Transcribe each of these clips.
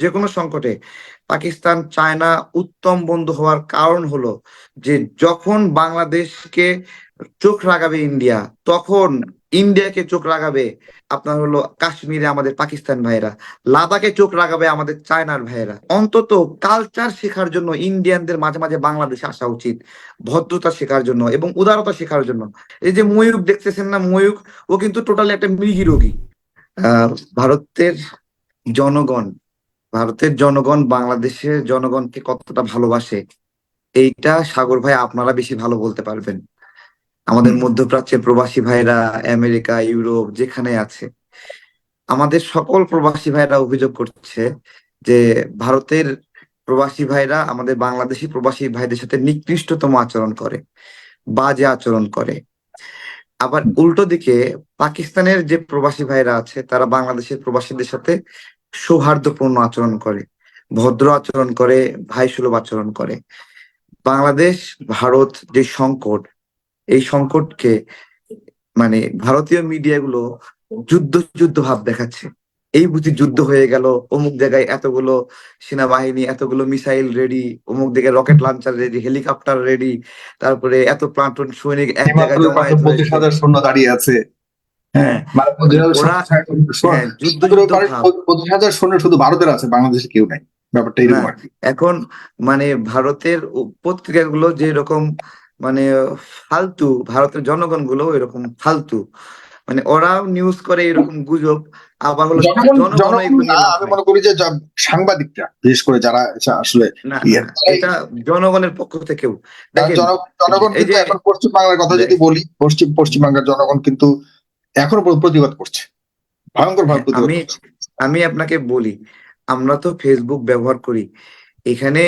যে কোনো সংকটে পাকিস্তান চায়না উত্তম বন্ধু হওয়ার কারণ হলো যে যখন বাংলাদেশকে চোখ রাগাবে ইন্ডিয়া, তখন ইন্ডিয়াকে চোখ রাগাবে আপনার হলো কাশ্মীরে আমাদের পাকিস্তান ভাইয়েরা, লাদাখে চোখ রাগাবে আমাদের চায়নার ভাইয়েরা। অন্তত কালচার শেখার জন্য ইন্ডিয়ানদের মাঝে মাঝে বাংলাদেশে আসা উচিত, ভদ্রতা শেখার জন্য এবং উদারতা শেখার জন্য। এই যে ময়ূক দেখতেছেন না ময়ূক ও কিন্তু টোটালি একটা মৃগী রোগী ভারতের জনগণ ভারতের জনগণ বাংলাদেশের জনগণকে কতটা ভালোবাসে এইটা সাগর ভাই আপনারা বেশি ভালো বলতে পারবেন। আমাদের মধ্যপ্রাচ্যের প্রবাসী ভাইরা আমেরিকা ইউরোপ যেখানে আছে আমাদের সকল প্রবাসী ভাইরা অভিযোগ করছে যে ভারতের প্রবাসী ভাইরা আমাদের বাংলাদেশি প্রবাসী ভাইদের সাথে নিকৃষ্টতম আচরণ করে বাজে আচরণ করে। আবার উল্টো দিকে পাকিস্তানের যে প্রবাসী ভাইরা আছে তারা বাংলাদেশের প্রবাসীদের সাথে সৌহার্দ্যপূর্ণ আচরণ করে ভদ্র আচরণ করে ভাই সুলভ আচরণ করে। বাংলাদেশ ভারত যে সংকট এই সংকটকে মানে ভারতীয় মিডিয়াগুলো যুদ্ধ যুদ্ধ ভাব দেখাচ্ছে। এই বুঝি যুদ্ধ হয়ে গেল অমুক জায়গায় এতগুলো সেনাবাহিনী এতগুলো মিসাইল রেডি অমুক জায়গায় rocket launcher ready helicopter ready তারপরে এত প্লাটুন সৈনিক এক জায়গায় পঁচিশ হাজার সৈন্য দাঁড়িয়ে আছে। হ্যাঁ। মানে পঁচিশ হাজার সৈন্য- হ্যাঁ, সৈন্য শুধু ভারতের আছে বাংলাদেশে কেউ নাই। ব্যাপারটা এরকম এখন মানে ভারতের পত্রিকাগুলো যে এরকম মানে ফালতু ভারতের জনগণগুলো এরকম ফালতু। মানে ওরাও নিউজ করে এরকম গুজব আবার হলো আমি মনে করি যে সাংবাদিকরা বিশেষ করে যারা আসলে ইয়ে, এটা জনগণের পক্ষ থেকেও। জনগণ এই কিন্তু যে- এখন পশ্চিম বাংলার কথা যদি বলি পশ্চিম পশ্চিম বাংলার জনগণ কিন্তু এখনও প্রতিবাদ করছে। ভয়ঙ্কর ভাবে প্রতিবাদ আমি আমি আপনাকে বলি আমরা তো ফেসবুক ব্যবহার করি। এখানে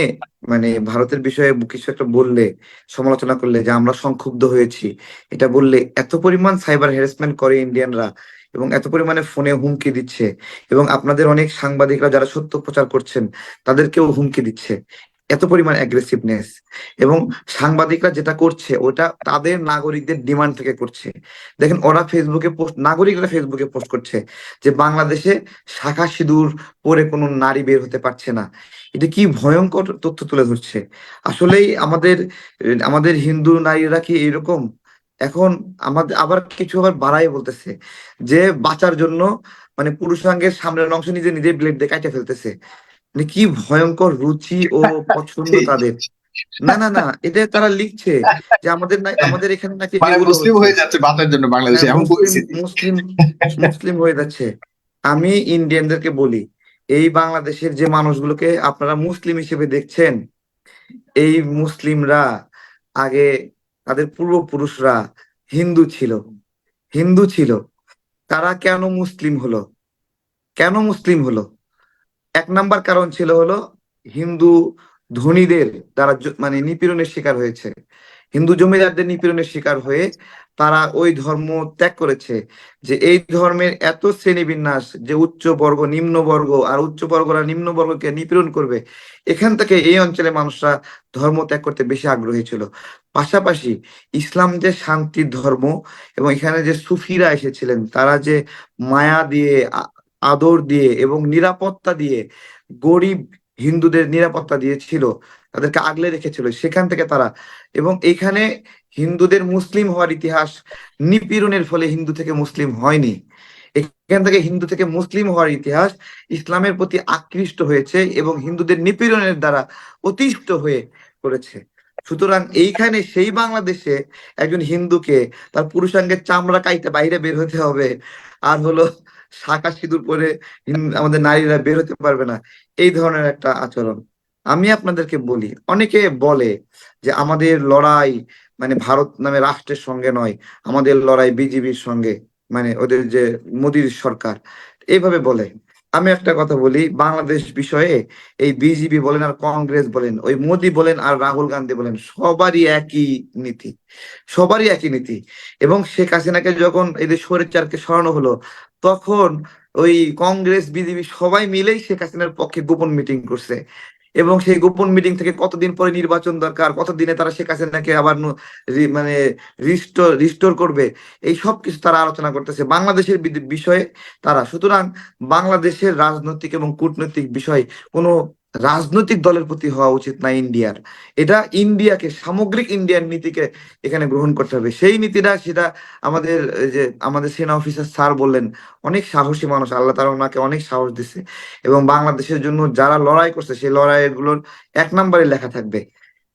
মানে ভারতের বিষয়ে কিছু একটা বললে সমালোচনা করলে যে আমরা সংক্ষুব্ধ হয়েছি। এটা বললে এত পরিমাণ সাইবার হ্যারাসমেন্ট করে ইন্ডিয়ানরা এবং এত পরিমাণে ফোনে হুমকি দিচ্ছে এবং আপনাদের অনেক সাংবাদিকরা যারা সত্য প্রচার করছেন তাদেরকেও হুমকি দিচ্ছে। এত পরিমাণ অ্যাগ্রেসিভনেস এবং সাংবাদিকরা যেটা করছে, ওটা তাদের নাগরিকদের ডিমান্ড থেকে করছে। দেখেন, ওরা ফেসবুকে পোস্ট নাগরিকরা ফেসবুকে পোস্ট করছে যে বাংলাদেশে শাখা সিঁদুর পরে কোনো নারী বের হতে পারছে না। এটা কি ভয়ঙ্কর তথ্য তুলে ধরছে? আসলেই আমাদের আমাদের হিন্দু নারীরা কি এরকম? এখন আমাদের আবার কিছু আবার বাড়াই বলতেছে যে বাঁচার জন্য মানে পুরুষাঙ্গের সামনের অংশ নিজে নিজে ব্লেড দিয়ে কাটে ফেলতেছে। মানে কি ভয়ঙ্কর রুচি ও পছন্দ তাদের। না না না এটা তারা লিখছে যে আমাদের না আমাদের এখানে নাকি মানে মুসলিম হয়ে যাচ্ছে বাঁচার জন্য বাংলাদেশে হ্যাঁ, এমন পরিস্থিতি। মুসলিম মুসলিম হয়ে যাচ্ছে। আমি ইন্ডিয়ানদেরকে বলি এই বাংলাদেশের যে মানুষগুলোকে আপনারা মুসলিম হিসেবে দেখছেন এই মুসলিমরা আগে তাদের পূর্বপুরুষরা হিন্দু ছিল হিন্দু ছিল। তারা কেন মুসলিম হলো? কেন মুসলিম হলো? এক নাম্বার কারণ ছিল হলো হিন্দু ধনীদের তারা মানে নিপীড়নের শিকার হয়েছে। হিন্দু জমিদারদের নিপীড়নের শিকার হয়ে তারা ওই ধর্ম ত্যাগ করেছে যে এই ধর্মের এত শ্রেণীবিন্যাস যে উচ্চ বর্গ নিম্ন বর্গ আর উচ্চ বর্গরা নিম্ন বর্গকে নিপীড়ন করবে, এখান থেকে এই অঞ্চলে মানুষরা ধর্ম ত্যাগ করতে বেশি আগ্রহী ছিল। পাশাপাশি ইসলাম যে শান্তির ধর্ম এবং এখানে যে সুফিরা এসেছিলেন, তারা যে মায়া দিয়ে আদর দিয়ে এবং নিরাপত্তা দিয়ে গরিব হিন্দুদের নিরাপত্তা দিয়েছিল, তাদেরকে আগলে রেখেছিল সেখান থেকে তারা। এবং এখানে হিন্দুদের মুসলিম হওয়ার ইতিহাস নিপীড়নের ফলে হিন্দু থেকে মুসলিম হয়নি। এখান থেকে হিন্দু থেকে মুসলিম হওয়ার ইতিহাস ইসলামের প্রতি আকৃষ্ট হয়েছে এবং হিন্দুদের নিপীড়নের দ্বারা অতিষ্ঠ হয়ে করেছে সুতরাং এইখানে সেই বাংলাদেশে একজন হিন্দুকে তার পুরুষাঙ্গের চামড়া কাইতে বাইরে বের হতে হবে, আর হলো শাখা সিঁদুর পরে আমাদের নারীরা বের হতে পারবে না। এই ধরনের একটা আচরণ। আমি আপনাদেরকে বলি, অনেকে বলে যে আমাদের লড়াই মানে ভারত নামে রাষ্ট্রের সঙ্গে নয়, আমাদের লড়াই বিজেপির সঙ্গে মানে ওদের যে মোদির সরকার। এইভাবে বলে। আমি একটা কথা বলি, বাংলাদেশ বিষয়ে এই বিজেপি বলেন আর কংগ্রেস বলেন, ওই মোদী বলেন আর রাহুল গান্ধী বলেন, সবারই একই নীতি, সবারই একই নীতি। এবং শেখ হাসিনাকে যখন এই যে সরেচারকে সরানো হলো, তখন ওই কংগ্রেস, বিজেপি সবাই মিলেই শেখ হাসিনার পক্ষে গোপন মিটিং করছে। এবং সেই গোপন মিটিং থেকে কতদিন পরে নির্বাচন দরকার, কতদিনে তারা শেখ হাসিনাকে আবার মানে রিস্টোর রিস্টোর করবে, এই সব কিছু তারা আলোচনা করতেছে। বাংলাদেশের বিষয়ে তারা, সুতরাং বাংলাদেশের রাজনৈতিক এবং কূটনৈতিক বিষয় কোনো রাজনৈতিক দলের প্রতি হওয়া উচিত না ইন্ডিয়ার। এটা ইন্ডিয়াকে, সামগ্রিক ইন্ডিয়ান নীতিকে এখানে গ্রহণ করতে হবে। সেই নীতিটা সেটা আমাদের যে আমাদের সেনা অফিসার স্যার বললেন, অনেক সাহসী মানুষ, আল্লাহ তারা ওনাকে অনেক সাহস দিছে এবং বাংলাদেশের জন্য যারা লড়াই করছে, সেই লড়াইগুলোর এক নম্বরে লেখা থাকবে।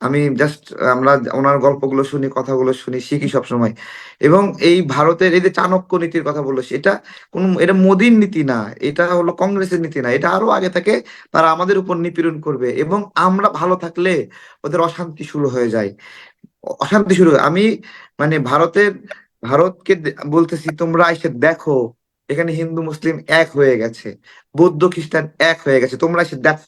আমি জাস্ট আমরা ওনার গল্পগুলো শুনি, কথাগুলো শুনি, শিখি সবসময় এবং এই ভারতের এই যে চাণক্য নীতির কথা বলল এটা কোন, এটা মোদীর নীতি না, এটা হলো কংগ্রেসের নীতি না, এটা আরও আগে থেকে তারা আমাদের উপর নিপীড়ন করবে এবং আমরা ভালো থাকলে ওদের অশান্তি শুরু হয়ে যায় অশান্তি শুরু। আমি মানে ভারতের, ভারতকে বলতেছি তোমরা এসে দেখো, এখানে হিন্দু, মুসলিম এক হয়ে গেছে, বৌদ্ধ খ্রিস্টান এক হয়ে গেছে, তোমরা এসে দেখো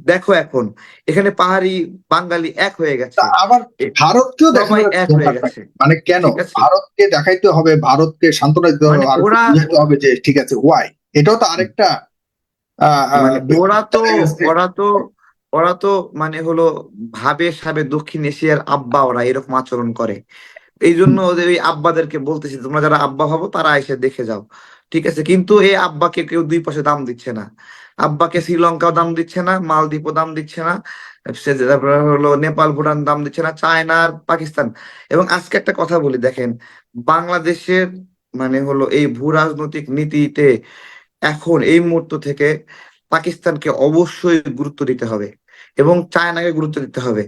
দেখো এখন এখানে পাহাড়ি বাঙালি এক হয়ে গেছে। আবার ভারতকেও এক হয়ে গেছে। মানে কেন? ভারতকে দেখাইতে হবে ভারতকে সান্ত্বনা দিতে হবে মানে ওরা- বুঝাইতে হবে যে ঠিক আছে ওয়াই এটাও তো আরেকটা মানে ওরা তো ওরা তো ওরা তো মানে হলো ভাবে সাবে দক্ষিণ এশিয়ার আব্বা ওরা এরকম আচরণ করে। এই জন্য ওদের ওই আব্বাদেরকে বলতেছি তোমরা যারা আব্বা ভাবো তারা এসে দেখে যাও। ঠিক আছে কিন্তু এই আব্বাকে কেউ দুই পাশে দাম দিচ্ছে না। আব্বাকে শ্রীলঙ্কাও দাম দিচ্ছে না, মালদ্বীপও দাম দিচ্ছে না হলো নেপাল, ভুটান দাম দিচ্ছে না, চায়না আর পাকিস্তান। এবং আজকে একটা কথা বলি, দেখেন, বাংলাদেশের মানে হলো এই ভূ রাজনৈতিক নীতিতে এখন এই মুহূর্ত থেকে পাকিস্তানকে অবশ্যই গুরুত্ব দিতে হবে এবং চায়নাকে গুরুত্ব দিতে হবে।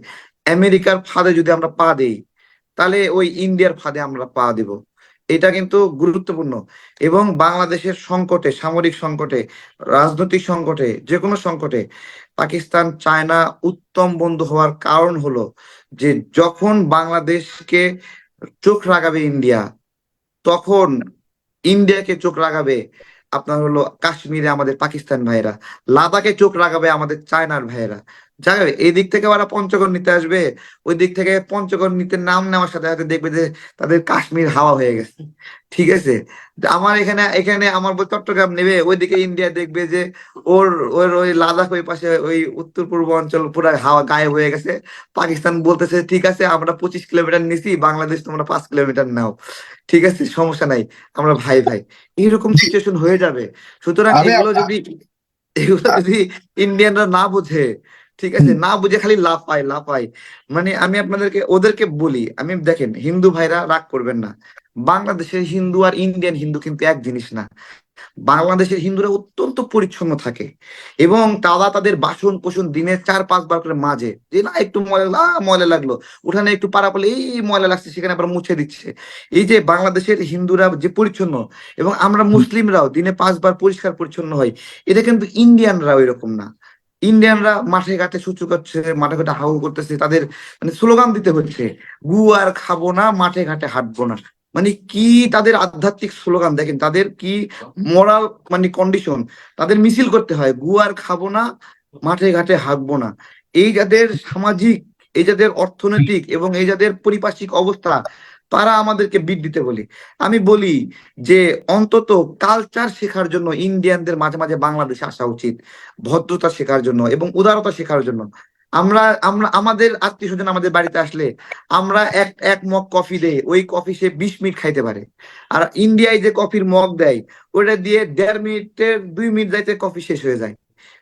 আমেরিকার ফাঁদে যদি আমরা পা দিই, তাহলে ওই ইন্ডিয়ার ফাঁদে আমরা পা দিব। এটা কিন্তু গুরুত্বপূর্ণ। এবং বাংলাদেশের সংকটে, সামরিক সংকটে, রাজনৈতিক সংকটে যে কোনো সংকটে, পাকিস্তান, চায়না উত্তম বন্ধু হওয়ার কারণ হলো যে যখন বাংলাদেশকে চোখ রাগাবে ইন্ডিয়া, তখন ইন্ডিয়াকে চোখ রাগাবে আপনার হলো কাশ্মীরে আমাদের পাকিস্তান ভাইয়েরা, লাদাখে চোখ রাগাবে আমাদের চায়নার ভাইয়েরা। যাবে এই দিক থেকে ওরা পঞ্চগড় নিতে আসবে ওই দিক থেকে পঞ্চগড় নিতে নাম নেওয়ার সাথে সাথে দেখবে যে তাদের কাশ্মীর হাওয়া হয়ে গেছে। ঠিক আছে? আমার এখানে এখানে আমার চট্টগ্রাম নেবে ওইদিকে ইন্ডিয়া দেখবে যে ওর ওর ওই লাদাখ ওই পাশে ওই উত্তর পূর্ব অঞ্চল পুরো হাওয়া গায়েব হয়ে গেছে। পাকিস্তান বলতেছে ঠিক আছে আমরা পঁচিশ কিলোমিটার নিছি বাংলাদেশ তোমরা পাঁচ কিলোমিটার নাও। ঠিক আছে সমস্যা নাই আমরা ভাই ভাই। এইরকম সিচুয়েশন হয়ে যাবে। সুতরাং এগুলো যদি এগুলো যদি ইন্ডিয়ানরা না বুঝে ঠিক আছে? না বুঝে খালি লাফায় লাফায়। মানে আমি আপনাদেরকে, ওদেরকে বলি, আমি, দেখেন, হিন্দু ভাইরা রাগ করবেন না। বাংলাদেশের হিন্দু আর ইন্ডিয়ান হিন্দু কিন্তু এক জিনিস না। বাংলাদেশের হিন্দুরা অত্যন্ত পরিচ্ছন্ন থাকে এবং তারা তাদের বাসন কোসন দিনে চার পাঁচবার করে মাজে। যে না, একটু ময়লা ময়লা লাগল। উঠানে একটু পাড়া পড়লে এই ময়লা লাগছে, সেখানে আবার মুছে দিচ্ছে। এই যে বাংলাদেশের হিন্দুরা যে পরিচ্ছন্ন এবং আমরা মুসলিমরাও দিনে পাঁচবার পরিষ্কার পরিচ্ছন্ন হয়, এটা কিন্তু ইন্ডিয়ানরা এরকম না। ইন্ডিয়ানরা মাঠে ঘাটে সুচু করছে মাঠে ঘাটে হাউ করতেছে, তাদের মানে স্লোগান দিতে হচ্ছে, গু আর খাব না, মাঠে ঘাটে হাঁটবো না। মানে কি তাদের আধ্যাত্মিক স্লোগান দেখেন, তাদের কি মোরাল মানে কন্ডিশন তাদের মিছিল করতে হয়, গু আর খাব না, মাঠে ঘাটে হাঁটবো না। এই যাদের সামাজিক, এই যাদের অর্থনৈতিক এবং এই যাদের পরিপার্শ্বিক অবস্থা তারা আমাদেরকে বিট দিতে বলি। আমি বলি যে অন্তত কালচার শেখার জন্য ইন্ডিয়ানদের মাঝে মাঝে বাংলাদেশে আসা উচিত। ভদ্রতা শেখার জন্য এবং উদারতা শেখার জন্য। আমরা আমরা, আমাদের আত্মীয় স্বজন আমাদের বাড়িতে আসলে আমরা এক এক মগ কফি দেই, ওই কফি সে বিশ মিনিট খাইতে পারে। আর ইন্ডিয়ায় যে কফির মগ দেয় ওটা দিয়ে দেড় মিনিটের, দুই মিনিট যাইতে কফি শেষ হয়ে যায়।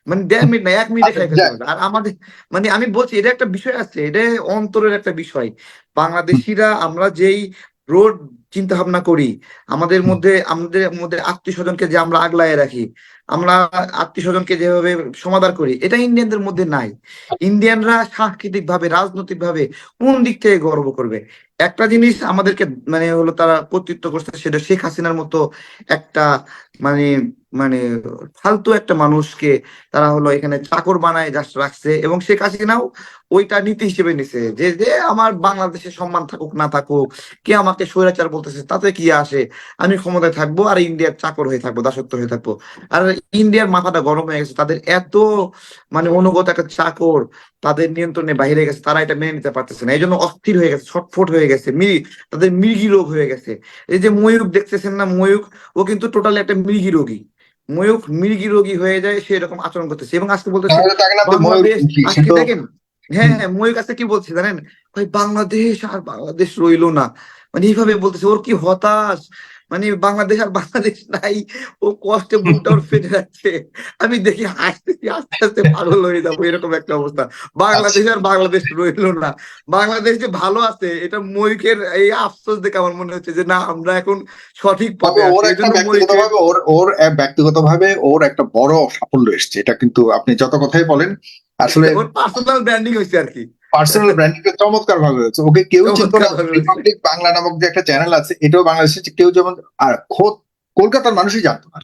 মানে দেড় মিনিট না এক মিনিটে খাই ফেলতে আর আমাদের মানে আমি বলছি এটা একটা বিষয় আছে এটা অন্তরের একটা বিষয়। বাংলাদেশিরা আমরা যেই রোড চিন্তা ভাবনা করি আমাদের মধ্যে আমাদের মধ্যে আত্মীয় স্বজনকে যে আমরা আগলায় রাখি আমরা আত্মীয় স্বজনকে যেভাবে সমাধান করি এটা ইন্ডিয়ানদের মধ্যে নাই। ইন্ডিয়ানরা সাংস্কৃতিক ভাবে রাজনৈতিক ভাবে কোন দিক থেকে গর্ব করবে? একটা জিনিস আমাদেরকে মানে হলো তারা কর্তৃত্ব করছে সেটা শেখ হাসিনার মতো একটা মানে মানে ফালতু একটা মানুষকে তারা হলো এখানে চাকর বানায় জাস্ট রাখছে এবং শেখ হাসিনাও ওইটা নীতি হিসেবে নিছে যে যে আমার বাংলাদেশের সম্মান থাকুক, না থাকুক, কে আমাকে স্বৈরাচার বলতেছে তাতে কি আসে? আমি ক্ষমতায় থাকব আর ইন্ডিয়ার চাকর হয়ে থাকব, দাসত্ব হয়ে থাকব। আর ইন্ডিয়ার মাথাটা গরম হয়ে গেছে, তাদের এত মানে অনুগত একটা চাকর তাদের নিয়ন্ত্রণে বাইরে গেছে, তারা এটা মেনে নিতে পারতেছে না। এই জন্য অস্থির হয়ে গেছে, ছটফট হয়ে গেছে, মিরি, তাদের মৃগী রোগ হয়ে গেছে। এই যে ময়ূক দেখতেছেন না ময়ূক ও কিন্তু টোটালি একটা মৃগী রোগী। ময়ূখ মৃগী রোগী হয়ে যায় সে এরকম আচরণ করতেছে। এবং আজকে বলতেছে বাংলাদেশ আজকে দেখেন হ্যাঁ হ্যাঁ ময়ূক আজকে কি বলছে জানেন? ভাই বাংলাদেশ আর বাংলাদেশ রইল না। মানে এইভাবে বলতেছে ওর কি হতাশ? মানে বাংলাদেশ আর বাংলাদেশ নাই ও কষ্টে বুকটা ওর ফেটে যাচ্ছে। আমি দেখি হাসতেছি আস্তে আস্তে পাগল হয়ে যাব এরকম একটা অবস্থা। বাংলাদেশ আর বাংলাদেশ রইল না। বাংলাদেশ যে ভালো আছে এটা ময়ূকের এই আফসোস দেখে আমার মনে হচ্ছে যে না আমরা এখন সঠিক পথে ওর ওর ব্যক্তিগতভাবে ওর একটা বড় সাফল্য এসছে। এটা কিন্তু আপনি যত কথাই বলেন আসলে ওর পার্সোনাল ব্র্যান্ডিং হয়েছে আর কি। পার্সোনাল ব্র্যান্ডিংটা চমৎকার ভাবে হয়েছে। ওকে কেউ চিনতো না রিপাবলিক বাংলা নামক যে একটা চ্যানেল আছে এটাও বাংলাদেশে কেউ যেমন আর খোদ কলকাতার মানুষই জানতো না।